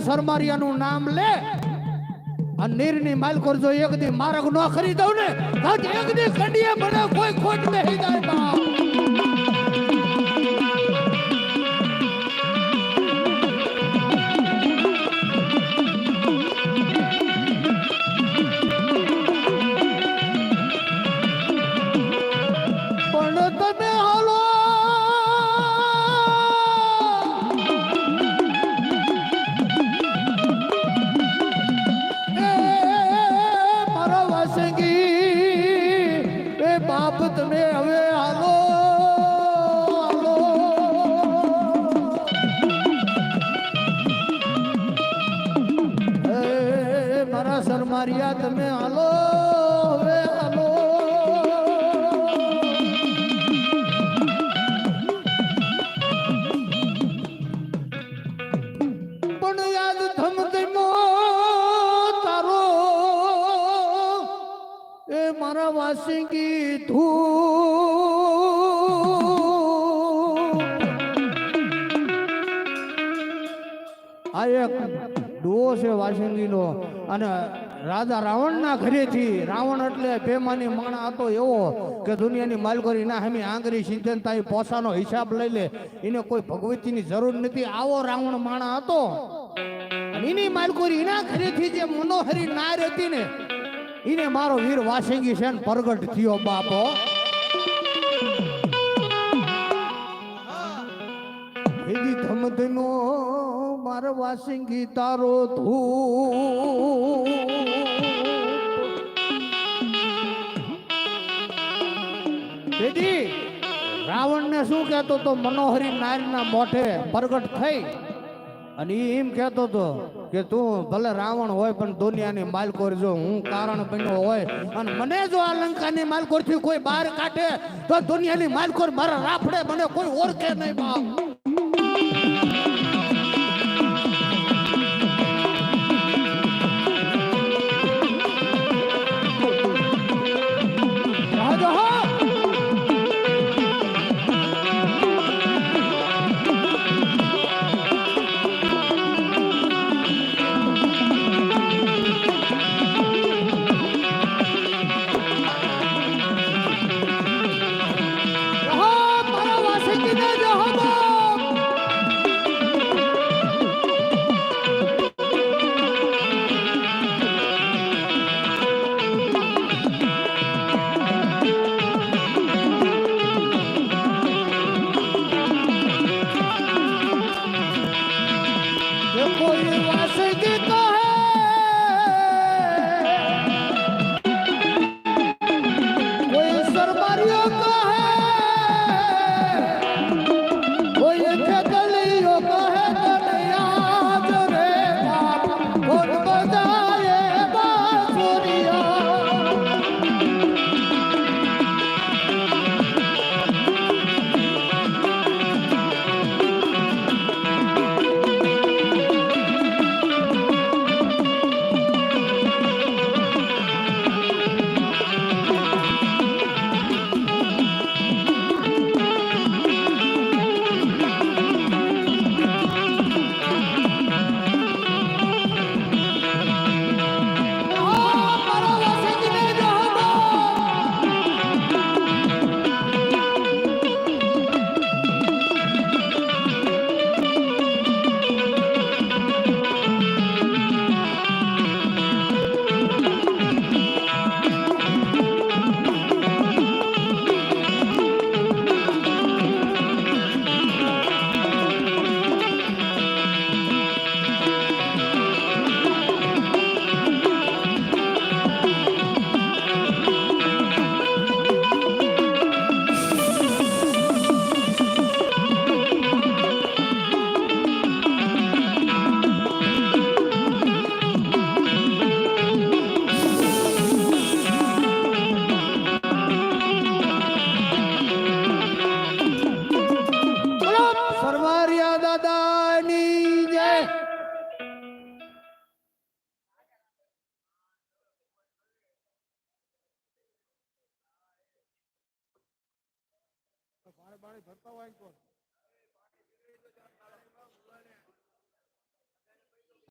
પણ સરમારિયાનું નામ લે. અને નીરની માલકોર જો એક દી મારગ ન ખરી દઉં ને એક દી કંડીએ મને કોઈ ખોટ નહીં જાય તમે હવે હાલો મારા સરમારિયા તમે હાલો. એ મારા વાસિંગી ધૂ આ એક ડુઓ છે વાસિંગીનો. અને રાજા રાવણના ઘરેથી, રાવણ એટલે પેમાની માણા હતો એવો કે દુનિયાની માલકોરી ના હમી આંગરી સિંચનતા એ પોસાનો હિસાબ લઈ લે. એને કોઈ ભગવતીની જરૂર નથી. આવો રાવણ માણા હતો. એની માલકોરી એના ઘરેથી જે મનોહરી નાર હતી ને એને મારો વીર વાસંગી છે ને પ્રગટ થયો બાપો. હેજી ધમધનો મારો વાસંગી તારો ધૂ હેજી રાવણને શું કહેતો તો મનોહરી નારીના મોઢે પ્રગટ થઈ. અને એમ કહેતો તો કે તું ભલે રાવણ હોય, પણ દુનિયાની માલકોર જો હું કારણ બન્યો હોય અને મને જો આ લંકાની માલકોરથી કોઈ બહાર કાઢે, તો દુનિયાની માલકોર મારા રાફડે મને કોઈ ઓળખે નહીં બાપ. સરવારિયા દાદાની જય. ભરતા હોય તો